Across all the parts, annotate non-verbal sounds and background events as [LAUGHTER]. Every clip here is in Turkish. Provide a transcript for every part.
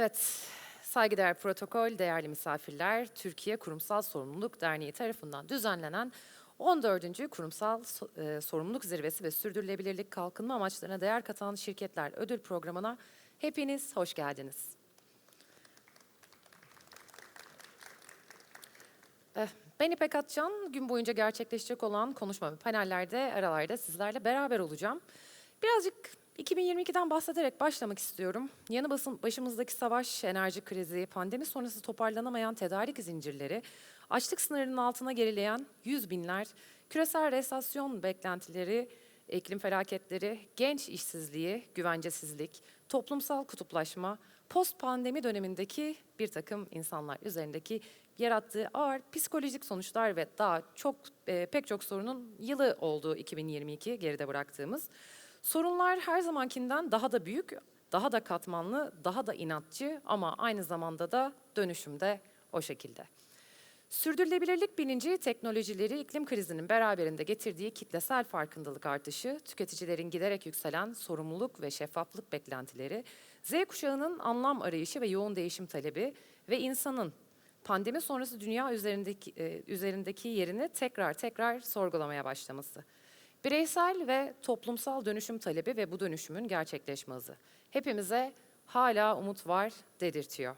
Evet, saygıdeğer protokol, değerli misafirler, Türkiye Kurumsal Sorumluluk Derneği tarafından düzenlenen 14. Kurumsal e, Sorumluluk Zirvesi ve Sürdürülebilirlik Kalkınma Amaçlarına Değer Katan Şirketler Ödül Programı'na hepiniz hoş geldiniz. Eh, Ben İpek Atcan, gün boyunca gerçekleşecek olan konuşma panellerde aralarda sizlerle beraber olacağım. Birazcık 2022'den bahsederek başlamak istiyorum. Yanı basın, başımızdaki savaş, enerji krizi, pandemi sonrası toparlanamayan tedarik zincirleri, açlık sınırının altına gerileyen yüz binler, küresel resesyon beklentileri, iklim felaketleri, genç işsizliği, güvencesizlik, toplumsal kutuplaşma, post pandemi dönemindeki bir takım insanlar üzerindeki yarattığı ağır psikolojik sonuçlar ve daha çok e, pek çok sorunun yılı olduğu 2022 geride bıraktığımız. Sorunlar her zamankinden daha da büyük, daha da katmanlı, daha da inatçı ama aynı zamanda da dönüşümde o şekilde. Sürdürülebilirlik bilinci, teknolojileri, iklim krizinin beraberinde getirdiği kitlesel farkındalık artışı, tüketicilerin giderek yükselen sorumluluk ve şeffaflık beklentileri, Z kuşağının anlam arayışı ve yoğun değişim talebi ve insanın pandemi sonrası dünya üzerindeki, e, üzerindeki yerini tekrar tekrar sorgulamaya başlaması. Bireysel ve toplumsal dönüşüm talebi ve bu dönüşümün gerçekleşme hızı. Hepimize hala umut var dedirtiyor.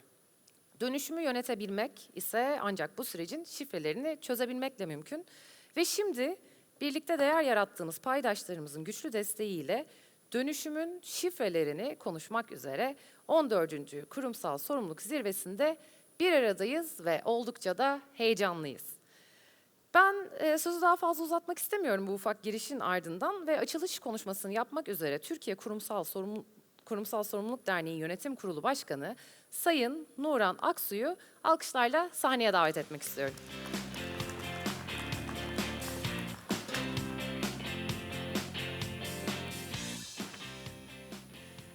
Dönüşümü yönetebilmek ise ancak bu sürecin şifrelerini çözebilmekle mümkün. Ve şimdi birlikte değer yarattığımız paydaşlarımızın güçlü desteğiyle dönüşümün şifrelerini konuşmak üzere 14. Kurumsal Sorumluluk Zirvesi'nde bir aradayız ve oldukça da heyecanlıyız. Ben e, sözü daha fazla uzatmak istemiyorum bu ufak girişin ardından ve açılış konuşmasını yapmak üzere Türkiye Kurumsal Sorumluluk Kurumsal Sorumluluk Derneği Yönetim Kurulu Başkanı Sayın Nuran Aksu'yu alkışlarla sahneye davet etmek istiyorum.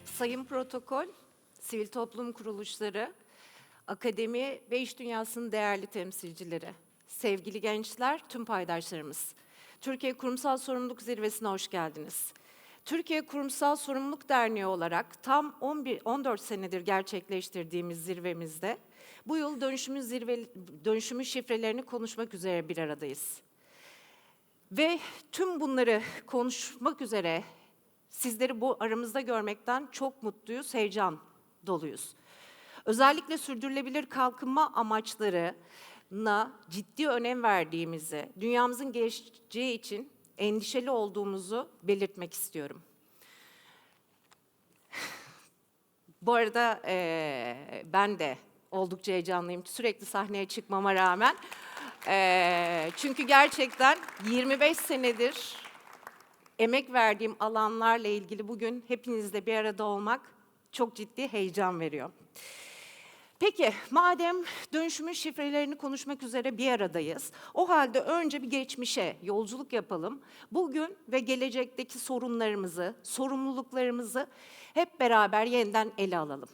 Sayın Protokol, sivil toplum kuruluşları, akademi ve iş dünyasının değerli temsilcileri, sevgili gençler, tüm paydaşlarımız. Türkiye Kurumsal Sorumluluk Zirvesi'ne hoş geldiniz. Türkiye Kurumsal Sorumluluk Derneği olarak tam 11 14 senedir gerçekleştirdiğimiz zirvemizde bu yıl dönüşümün zirve dönüşümün şifrelerini konuşmak üzere bir aradayız. Ve tüm bunları konuşmak üzere sizleri bu aramızda görmekten çok mutluyuz, heyecan doluyuz. Özellikle sürdürülebilir kalkınma amaçlarına ciddi önem verdiğimizi, dünyamızın geleceği için endişeli olduğumuzu belirtmek istiyorum. [LAUGHS] Bu arada eee, ben de oldukça heyecanlıyım sürekli sahneye çıkmama rağmen. Eee, çünkü gerçekten 25 senedir emek verdiğim alanlarla ilgili bugün hepinizle bir arada olmak çok ciddi heyecan veriyor. Peki, madem dönüşümün şifrelerini konuşmak üzere bir aradayız, o halde önce bir geçmişe yolculuk yapalım. Bugün ve gelecekteki sorunlarımızı, sorumluluklarımızı hep beraber yeniden ele alalım.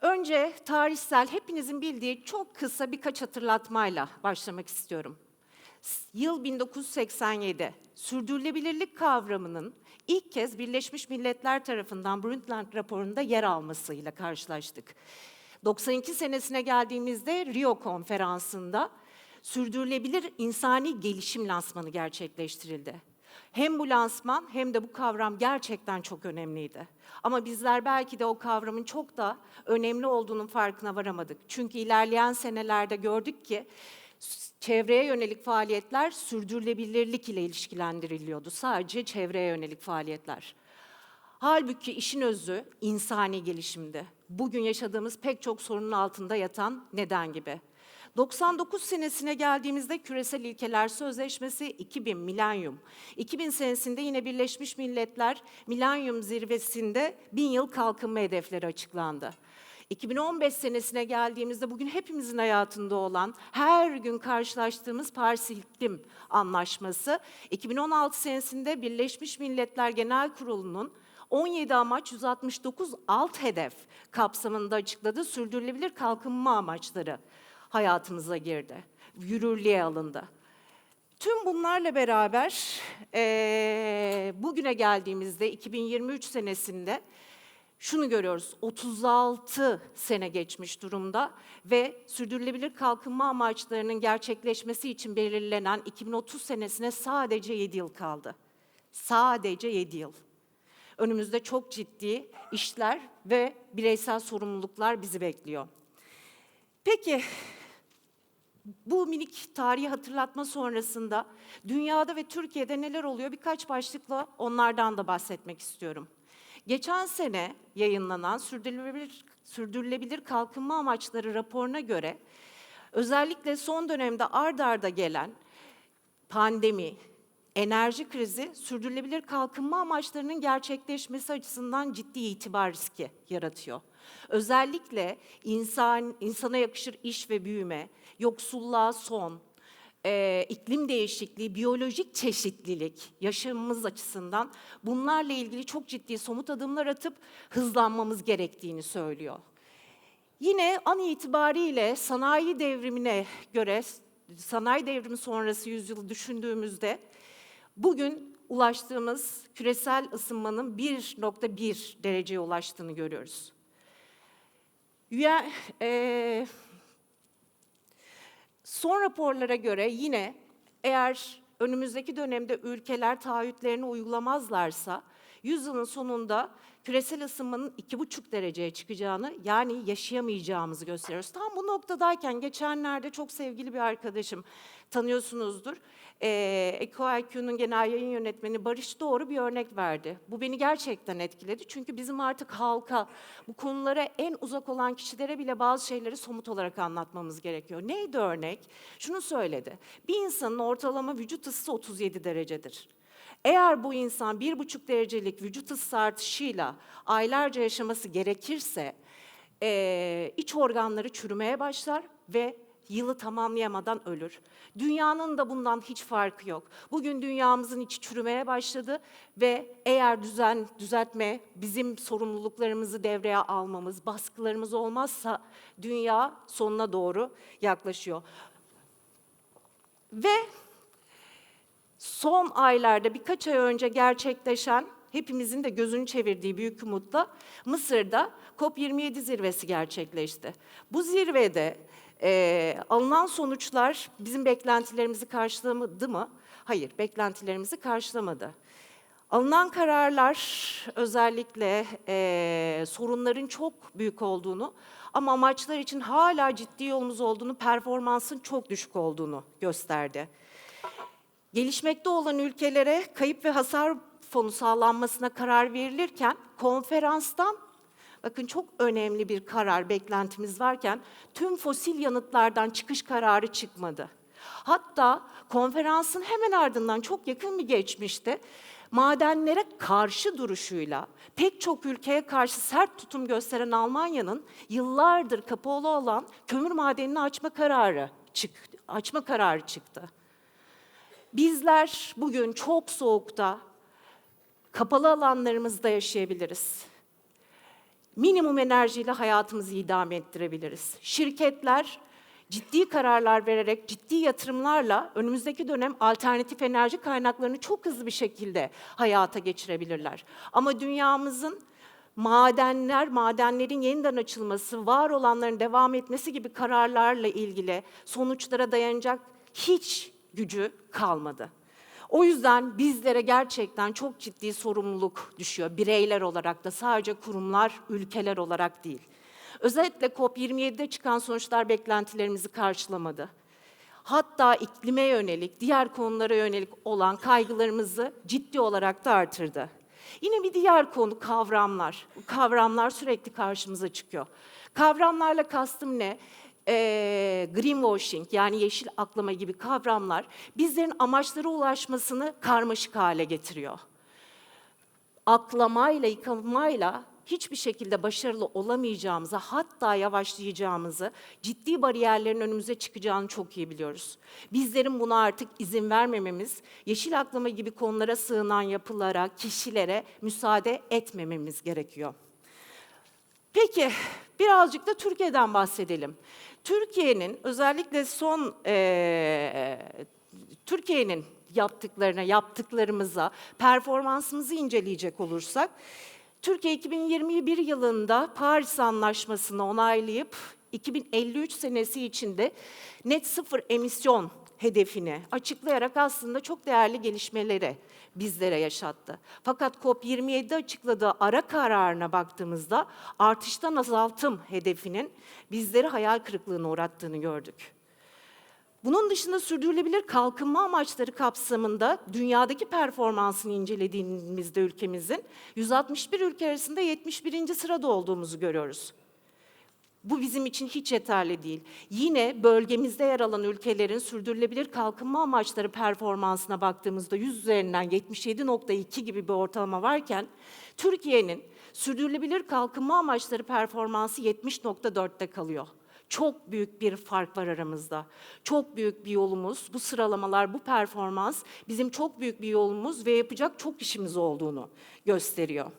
Önce tarihsel, hepinizin bildiği çok kısa birkaç hatırlatmayla başlamak istiyorum. Yıl 1987. Sürdürülebilirlik kavramının ilk kez Birleşmiş Milletler tarafından Brundtland raporunda yer almasıyla karşılaştık. 92 senesine geldiğimizde Rio konferansında sürdürülebilir insani gelişim lansmanı gerçekleştirildi. Hem bu lansman hem de bu kavram gerçekten çok önemliydi. Ama bizler belki de o kavramın çok da önemli olduğunun farkına varamadık. Çünkü ilerleyen senelerde gördük ki çevreye yönelik faaliyetler sürdürülebilirlik ile ilişkilendiriliyordu. Sadece çevreye yönelik faaliyetler. Halbuki işin özü insani gelişimdi. Bugün yaşadığımız pek çok sorunun altında yatan neden gibi. 99 senesine geldiğimizde Küresel İlkeler Sözleşmesi 2000 milenyum. 2000 senesinde yine Birleşmiş Milletler Milenyum Zirvesi'nde bin yıl kalkınma hedefleri açıklandı. 2015 senesine geldiğimizde bugün hepimizin hayatında olan, her gün karşılaştığımız Paris İklim Anlaşması, 2016 senesinde Birleşmiş Milletler Genel Kurulu'nun 17 amaç 169 alt hedef kapsamında açıkladığı sürdürülebilir kalkınma amaçları hayatımıza girdi, yürürlüğe alındı. Tüm bunlarla beraber eee, bugüne geldiğimizde 2023 senesinde şunu görüyoruz. 36 sene geçmiş durumda ve sürdürülebilir kalkınma amaçlarının gerçekleşmesi için belirlenen 2030 senesine sadece 7 yıl kaldı. Sadece 7 yıl. Önümüzde çok ciddi işler ve bireysel sorumluluklar bizi bekliyor. Peki bu minik tarihi hatırlatma sonrasında dünyada ve Türkiye'de neler oluyor birkaç başlıkla onlardan da bahsetmek istiyorum. Geçen sene yayınlanan Sürdürülebilir, Sürdürülebilir Kalkınma Amaçları raporuna göre özellikle son dönemde ard arda gelen pandemi, enerji krizi sürdürülebilir kalkınma amaçlarının gerçekleşmesi açısından ciddi itibar riski yaratıyor. Özellikle insan insana yakışır iş ve büyüme, yoksulluğa son, e, iklim değişikliği, biyolojik çeşitlilik yaşamımız açısından bunlarla ilgili çok ciddi somut adımlar atıp hızlanmamız gerektiğini söylüyor. Yine an itibariyle sanayi devrimine göre, sanayi devrimi sonrası yüzyılı düşündüğümüzde bugün ulaştığımız küresel ısınmanın 1.1 dereceye ulaştığını görüyoruz. Üye, eee, son raporlara göre yine eğer önümüzdeki dönemde ülkeler taahhütlerini uygulamazlarsa yüzyılın sonunda küresel ısınmanın iki buçuk dereceye çıkacağını yani yaşayamayacağımızı gösteriyoruz. Tam bu noktadayken geçenlerde çok sevgili bir arkadaşım tanıyorsunuzdur. Ee, EcoIQ'nun genel yayın yönetmeni Barış Doğru bir örnek verdi. Bu beni gerçekten etkiledi. Çünkü bizim artık halka, bu konulara en uzak olan kişilere bile bazı şeyleri somut olarak anlatmamız gerekiyor. Neydi örnek? Şunu söyledi. Bir insanın ortalama vücut ısısı 37 derecedir. Eğer bu insan bir buçuk derecelik vücut ısı artışıyla aylarca yaşaması gerekirse eee, iç organları çürümeye başlar ve yılı tamamlayamadan ölür. Dünyanın da bundan hiç farkı yok. Bugün dünyamızın içi çürümeye başladı ve eğer düzen düzeltme bizim sorumluluklarımızı devreye almamız, baskılarımız olmazsa dünya sonuna doğru yaklaşıyor. Ve son aylarda birkaç ay önce gerçekleşen hepimizin de gözünü çevirdiği büyük umutla Mısır'da COP27 zirvesi gerçekleşti. Bu zirvede eee, alınan sonuçlar bizim beklentilerimizi karşılamadı mı? Hayır, beklentilerimizi karşılamadı. Alınan kararlar özellikle eee, sorunların çok büyük olduğunu ama amaçlar için hala ciddi yolumuz olduğunu, performansın çok düşük olduğunu gösterdi. Gelişmekte olan ülkelere kayıp ve hasar fonu sağlanmasına karar verilirken konferanstan bakın çok önemli bir karar beklentimiz varken tüm fosil yanıtlardan çıkış kararı çıkmadı. Hatta konferansın hemen ardından çok yakın bir geçmişte madenlere karşı duruşuyla pek çok ülkeye karşı sert tutum gösteren Almanya'nın yıllardır kapalı olan kömür madenini açma kararı çık açma kararı çıktı. Bizler bugün çok soğukta, kapalı alanlarımızda yaşayabiliriz. Minimum enerjiyle hayatımızı idame ettirebiliriz. Şirketler ciddi kararlar vererek, ciddi yatırımlarla önümüzdeki dönem alternatif enerji kaynaklarını çok hızlı bir şekilde hayata geçirebilirler. Ama dünyamızın madenler, madenlerin yeniden açılması, var olanların devam etmesi gibi kararlarla ilgili sonuçlara dayanacak hiç gücü kalmadı. O yüzden bizlere gerçekten çok ciddi sorumluluk düşüyor. Bireyler olarak da sadece kurumlar, ülkeler olarak değil. Özellikle COP27'de çıkan sonuçlar beklentilerimizi karşılamadı. Hatta iklime yönelik, diğer konulara yönelik olan kaygılarımızı ciddi olarak da artırdı. Yine bir diğer konu kavramlar. Kavramlar sürekli karşımıza çıkıyor. Kavramlarla kastım ne? Ee, greenwashing yani yeşil aklama gibi kavramlar bizlerin amaçlara ulaşmasını karmaşık hale getiriyor. Aklamayla, yıkamayla hiçbir şekilde başarılı olamayacağımızı, hatta yavaşlayacağımızı, ciddi bariyerlerin önümüze çıkacağını çok iyi biliyoruz. Bizlerin buna artık izin vermememiz, yeşil aklama gibi konulara sığınan yapılara, kişilere müsaade etmememiz gerekiyor. Peki, birazcık da Türkiye'den bahsedelim. Türkiye'nin özellikle son eee, Türkiye'nin yaptıklarına, yaptıklarımıza, performansımızı inceleyecek olursak, Türkiye 2021 yılında Paris Anlaşması'nı onaylayıp 2053 senesi içinde net sıfır emisyon hedefini açıklayarak aslında çok değerli gelişmeleri bizlere yaşattı. Fakat COP27'de açıkladığı ara kararına baktığımızda artıştan azaltım hedefinin bizleri hayal kırıklığına uğrattığını gördük. Bunun dışında sürdürülebilir kalkınma amaçları kapsamında dünyadaki performansını incelediğimizde ülkemizin 161 ülke arasında 71. sırada olduğumuzu görüyoruz. Bu bizim için hiç yeterli değil. Yine bölgemizde yer alan ülkelerin sürdürülebilir kalkınma amaçları performansına baktığımızda 100 üzerinden 77.2 gibi bir ortalama varken Türkiye'nin sürdürülebilir kalkınma amaçları performansı 70.4'te kalıyor. Çok büyük bir fark var aramızda. Çok büyük bir yolumuz, bu sıralamalar, bu performans bizim çok büyük bir yolumuz ve yapacak çok işimiz olduğunu gösteriyor.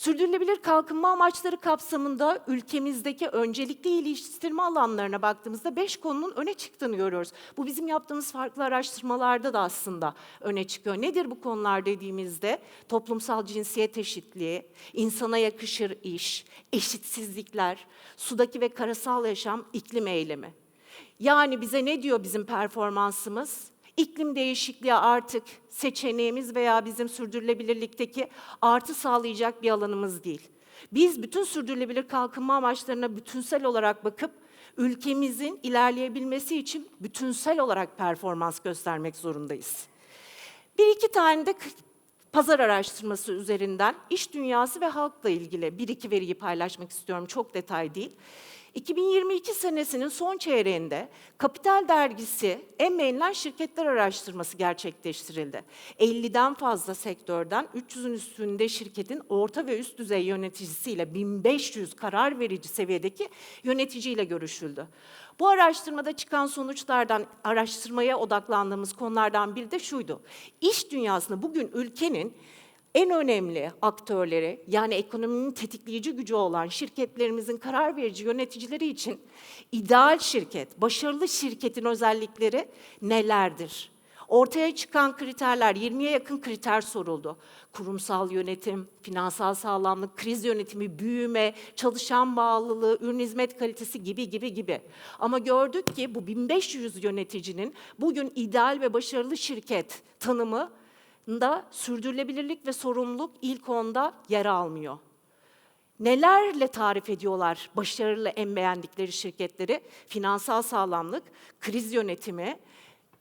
Sürdürülebilir kalkınma amaçları kapsamında ülkemizdeki öncelikli iyileştirme alanlarına baktığımızda beş konunun öne çıktığını görüyoruz. Bu bizim yaptığımız farklı araştırmalarda da aslında öne çıkıyor. Nedir bu konular dediğimizde toplumsal cinsiyet eşitliği, insana yakışır iş, eşitsizlikler, sudaki ve karasal yaşam, iklim eylemi. Yani bize ne diyor bizim performansımız? İklim değişikliği artık seçeneğimiz veya bizim sürdürülebilirlikteki artı sağlayacak bir alanımız değil. Biz bütün sürdürülebilir kalkınma amaçlarına bütünsel olarak bakıp ülkemizin ilerleyebilmesi için bütünsel olarak performans göstermek zorundayız. Bir iki tane de pazar araştırması üzerinden iş dünyası ve halkla ilgili bir iki veriyi paylaşmak istiyorum. Çok detay değil. 2022 senesinin son çeyreğinde Kapital Dergisi en beğenilen şirketler araştırması gerçekleştirildi. 50'den fazla sektörden 300'ün üstünde şirketin orta ve üst düzey yöneticisiyle 1500 karar verici seviyedeki yöneticiyle görüşüldü. Bu araştırmada çıkan sonuçlardan araştırmaya odaklandığımız konulardan biri de şuydu. İş dünyasında bugün ülkenin en önemli aktörleri yani ekonominin tetikleyici gücü olan şirketlerimizin karar verici yöneticileri için ideal şirket, başarılı şirketin özellikleri nelerdir? Ortaya çıkan kriterler, 20'ye yakın kriter soruldu. Kurumsal yönetim, finansal sağlamlık, kriz yönetimi, büyüme, çalışan bağlılığı, ürün hizmet kalitesi gibi gibi gibi. Ama gördük ki bu 1500 yöneticinin bugün ideal ve başarılı şirket tanımı da sürdürülebilirlik ve sorumluluk ilk onda yer almıyor. Nelerle tarif ediyorlar başarılı en beğendikleri şirketleri? Finansal sağlamlık, kriz yönetimi,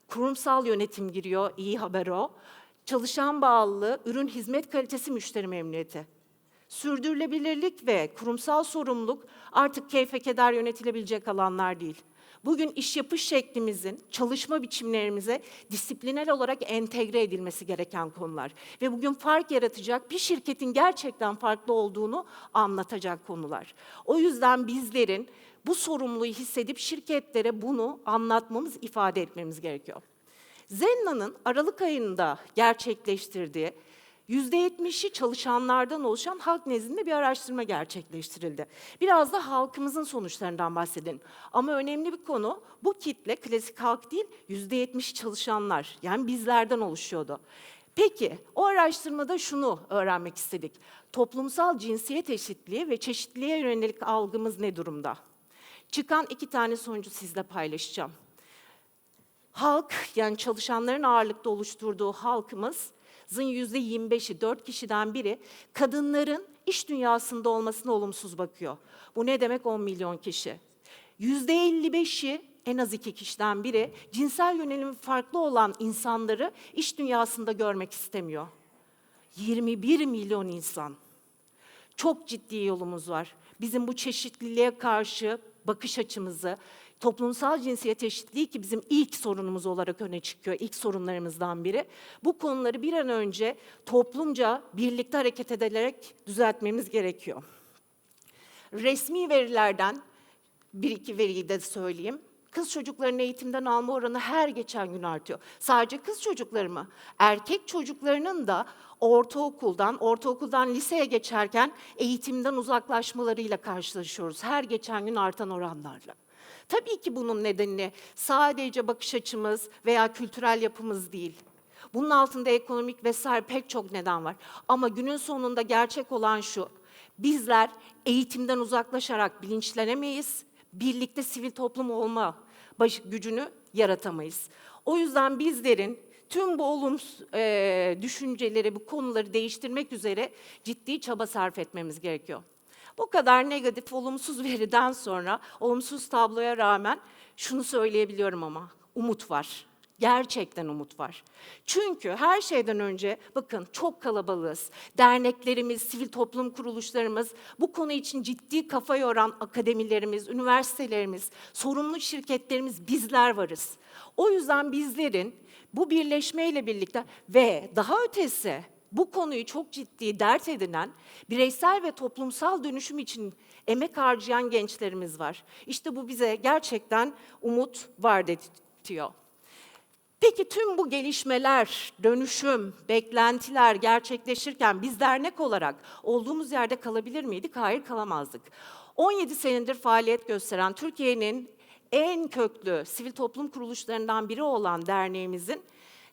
kurumsal yönetim giriyor, iyi haber o. Çalışan bağlılığı, ürün hizmet kalitesi, müşteri memnuniyeti. Sürdürülebilirlik ve kurumsal sorumluluk artık keyfe keder yönetilebilecek alanlar değil. Bugün iş yapış şeklimizin, çalışma biçimlerimize disiplinel olarak entegre edilmesi gereken konular. Ve bugün fark yaratacak, bir şirketin gerçekten farklı olduğunu anlatacak konular. O yüzden bizlerin bu sorumluluğu hissedip şirketlere bunu anlatmamız, ifade etmemiz gerekiyor. Zenna'nın Aralık ayında gerçekleştirdiği %70'i çalışanlardan oluşan halk nezdinde bir araştırma gerçekleştirildi. Biraz da halkımızın sonuçlarından bahsedelim. Ama önemli bir konu bu kitle klasik halk değil %70'i çalışanlar yani bizlerden oluşuyordu. Peki o araştırmada şunu öğrenmek istedik. Toplumsal cinsiyet eşitliği ve çeşitliliğe yönelik algımız ne durumda? Çıkan iki tane sonucu sizle paylaşacağım. Halk yani çalışanların ağırlıkta oluşturduğu halkımızın yüzde 25'i, dört kişiden biri kadınların iş dünyasında olmasına olumsuz bakıyor. Bu ne demek 10 milyon kişi? Yüzde 55'i en az iki kişiden biri cinsel yönelimi farklı olan insanları iş dünyasında görmek istemiyor. 21 milyon insan. Çok ciddi yolumuz var. Bizim bu çeşitliliğe karşı bakış açımızı, toplumsal cinsiyet eşitliği ki bizim ilk sorunumuz olarak öne çıkıyor, ilk sorunlarımızdan biri. Bu konuları bir an önce toplumca birlikte hareket ederek düzeltmemiz gerekiyor. Resmi verilerden bir iki veriyi de söyleyeyim. Kız çocuklarının eğitimden alma oranı her geçen gün artıyor. Sadece kız çocukları mı? Erkek çocuklarının da ortaokuldan, ortaokuldan liseye geçerken eğitimden uzaklaşmalarıyla karşılaşıyoruz. Her geçen gün artan oranlarla. Tabii ki bunun nedeni sadece bakış açımız veya kültürel yapımız değil. Bunun altında ekonomik vesaire pek çok neden var. Ama günün sonunda gerçek olan şu. Bizler eğitimden uzaklaşarak bilinçlenemeyiz. Birlikte sivil toplum olma baş, gücünü yaratamayız. O yüzden bizlerin tüm bu olumsuz e, düşünceleri, bu konuları değiştirmek üzere ciddi çaba sarf etmemiz gerekiyor. Bu kadar negatif, olumsuz [LAUGHS] veriden sonra, olumsuz tabloya rağmen şunu söyleyebiliyorum ama, umut var. Gerçekten umut var. Çünkü her şeyden önce bakın çok kalabalığız. Derneklerimiz, sivil toplum kuruluşlarımız, bu konu için ciddi kafa yoran akademilerimiz, üniversitelerimiz, sorumlu şirketlerimiz bizler varız. O yüzden bizlerin bu birleşmeyle birlikte ve daha ötesi bu konuyu çok ciddi dert edinen, bireysel ve toplumsal dönüşüm için emek harcayan gençlerimiz var. İşte bu bize gerçekten umut vaat ediyor. Peki tüm bu gelişmeler, dönüşüm, beklentiler gerçekleşirken biz dernek olarak olduğumuz yerde kalabilir miydik? Hayır kalamazdık. 17 senedir faaliyet gösteren Türkiye'nin en köklü sivil toplum kuruluşlarından biri olan derneğimizin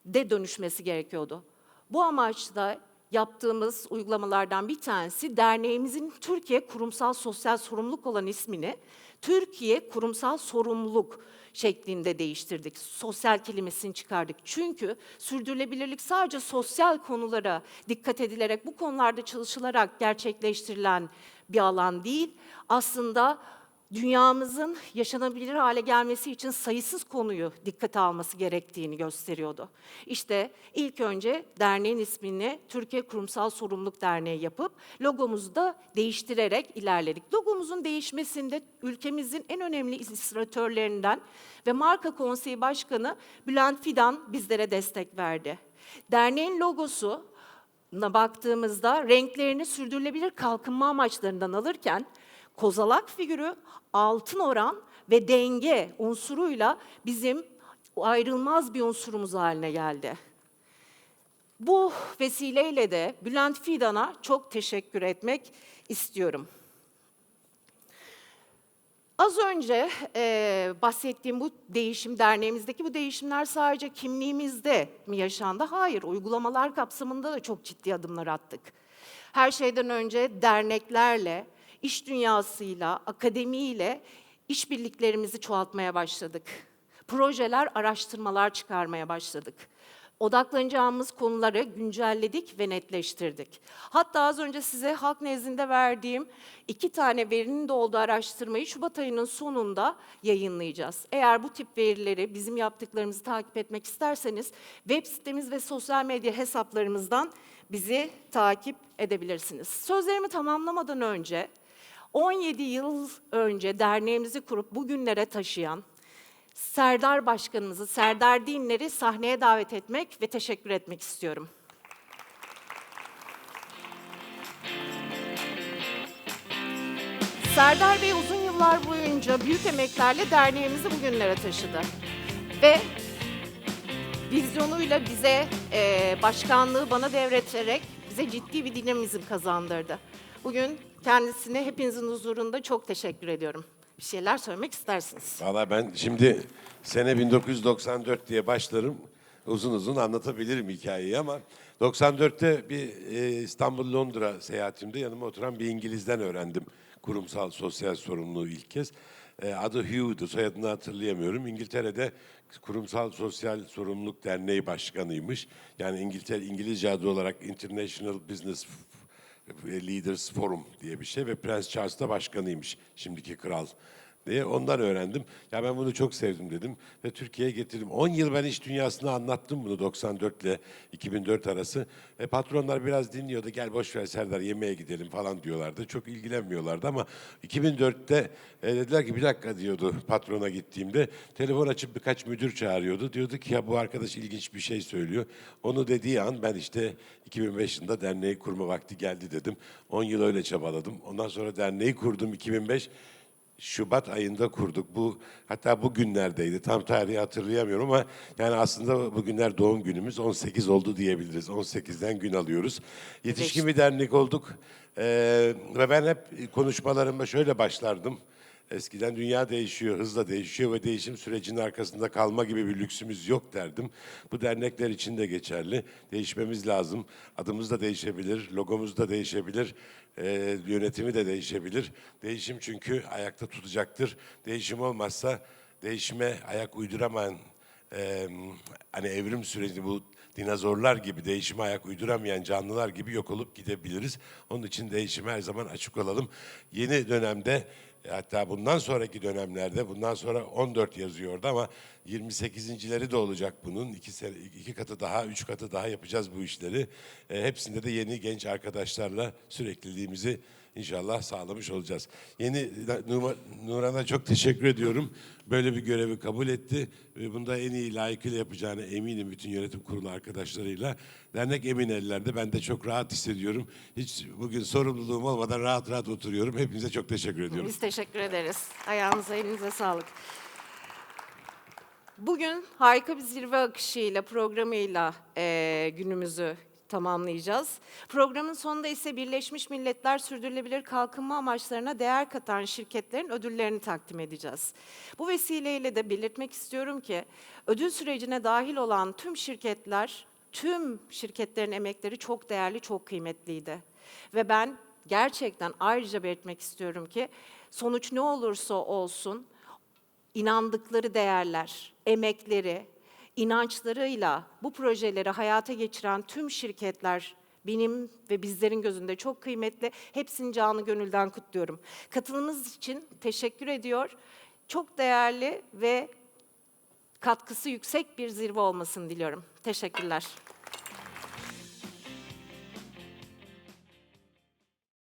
de dönüşmesi gerekiyordu. Bu amaçla yaptığımız uygulamalardan bir tanesi derneğimizin Türkiye Kurumsal Sosyal Sorumluluk olan ismini Türkiye Kurumsal Sorumluluk şeklinde değiştirdik. Sosyal kelimesini çıkardık. Çünkü sürdürülebilirlik sadece sosyal konulara dikkat edilerek, bu konularda çalışılarak gerçekleştirilen bir alan değil. Aslında dünyamızın yaşanabilir hale gelmesi için sayısız konuyu dikkate alması gerektiğini gösteriyordu. İşte ilk önce derneğin ismini Türkiye Kurumsal Sorumluluk Derneği yapıp logomuzu da değiştirerek ilerledik. Logomuzun değişmesinde ülkemizin en önemli illüstratörlerinden ve Marka Konseyi Başkanı Bülent Fidan bizlere destek verdi. Derneğin logosu baktığımızda renklerini sürdürülebilir kalkınma amaçlarından alırken kozalak figürü, altın oran ve denge unsuruyla bizim ayrılmaz bir unsurumuz haline geldi. Bu vesileyle de Bülent Fidan'a çok teşekkür etmek istiyorum. Az önce e, bahsettiğim bu değişim, derneğimizdeki bu değişimler sadece kimliğimizde mi yaşandı? Hayır, uygulamalar kapsamında da çok ciddi adımlar attık. Her şeyden önce derneklerle, iş dünyasıyla, akademiyle işbirliklerimizi çoğaltmaya başladık. Projeler, araştırmalar çıkarmaya başladık. Odaklanacağımız konuları güncelledik ve netleştirdik. Hatta az önce size halk nezdinde verdiğim iki tane verinin de olduğu araştırmayı Şubat ayının sonunda yayınlayacağız. Eğer bu tip verileri, bizim yaptıklarımızı takip etmek isterseniz web sitemiz ve sosyal medya hesaplarımızdan bizi takip edebilirsiniz. Sözlerimi tamamlamadan önce 17 yıl önce derneğimizi kurup bugünlere taşıyan Serdar Başkanımızı, Serdar Dinler'i sahneye davet etmek ve teşekkür etmek istiyorum. Serdar Bey uzun yıllar boyunca büyük emeklerle derneğimizi bugünlere taşıdı. Ve vizyonuyla bize e, başkanlığı bana devreterek bize ciddi bir dinamizm kazandırdı. Bugün kendisine hepinizin huzurunda çok teşekkür ediyorum. Bir şeyler söylemek istersiniz. Valla ben şimdi sene 1994 diye başlarım. Uzun uzun anlatabilirim hikayeyi ama 94'te bir e, İstanbul-Londra seyahatimde yanıma oturan bir İngiliz'den öğrendim kurumsal sosyal sorumluluğu ilk kez. E, adı Hugh'du, soyadını hatırlayamıyorum. İngiltere'de Kurumsal Sosyal Sorumluluk Derneği Başkanıymış. Yani İngiltere İngilizce adı olarak International Business Leaders Forum diye bir şey ve Prens Charles da başkanıymış şimdiki kral diye ondan öğrendim. Ya ben bunu çok sevdim dedim ve Türkiye'ye getirdim. 10 yıl ben iş dünyasına anlattım bunu 94 ile 2004 arası. E, patronlar biraz dinliyordu. Gel boş ver Serdar yemeğe gidelim falan diyorlardı. Çok ilgilenmiyorlardı ama 2004'te e, dediler ki bir dakika diyordu patrona gittiğimde. Telefon açıp birkaç müdür çağırıyordu. Diyordu ki ya bu arkadaş ilginç bir şey söylüyor. Onu dediği an ben işte 2005 yılında derneği kurma vakti geldi dedim. 10 yıl öyle çabaladım. Ondan sonra derneği kurdum 2005. Şubat ayında kurduk. Bu hatta bu günlerdeydi. Tam tarihi hatırlayamıyorum ama yani aslında bugünler doğum günümüz 18 oldu diyebiliriz. 18'den gün alıyoruz. Yetişkin bir dernek olduk. Ee, ve ben hep konuşmalarıma şöyle başlardım. Eskiden dünya değişiyor, hızla değişiyor ve değişim sürecinin arkasında kalma gibi bir lüksümüz yok derdim. Bu dernekler için de geçerli. Değişmemiz lazım. Adımız da değişebilir, logomuz da değişebilir, e, yönetimi de değişebilir. Değişim çünkü ayakta tutacaktır. Değişim olmazsa değişime ayak uyduramayan e, hani evrim süreci bu dinozorlar gibi değişime ayak uyduramayan canlılar gibi yok olup gidebiliriz. Onun için değişime her zaman açık olalım. Yeni dönemde hatta bundan sonraki dönemlerde bundan sonra 14 yazıyordu ama 28.leri de olacak bunun. iki, iki katı daha, üç katı daha yapacağız bu işleri. E, hepsinde de yeni genç arkadaşlarla sürekliliğimizi İnşallah sağlamış olacağız. Yeni Nuran'a çok teşekkür ediyorum. Böyle bir görevi kabul etti. Ve bunda en iyi layıkıyla yapacağına eminim bütün yönetim kurulu arkadaşlarıyla. Dernek emin ellerde. Ben de çok rahat hissediyorum. Hiç bugün sorumluluğum olmadan rahat rahat oturuyorum. Hepinize çok teşekkür ediyorum. Biz teşekkür ederiz. Ayağınıza, elinize sağlık. Bugün harika bir zirve akışıyla, programıyla eee, günümüzü tamamlayacağız. Programın sonunda ise Birleşmiş Milletler Sürdürülebilir Kalkınma Amaçlarına değer katan şirketlerin ödüllerini takdim edeceğiz. Bu vesileyle de belirtmek istiyorum ki ödül sürecine dahil olan tüm şirketler, tüm şirketlerin emekleri çok değerli, çok kıymetliydi. Ve ben gerçekten ayrıca belirtmek istiyorum ki sonuç ne olursa olsun inandıkları değerler, emekleri, inançlarıyla bu projeleri hayata geçiren tüm şirketler benim ve bizlerin gözünde çok kıymetli. Hepsini canı gönülden kutluyorum. Katılımınız için teşekkür ediyor. Çok değerli ve katkısı yüksek bir zirve olmasını diliyorum. Teşekkürler.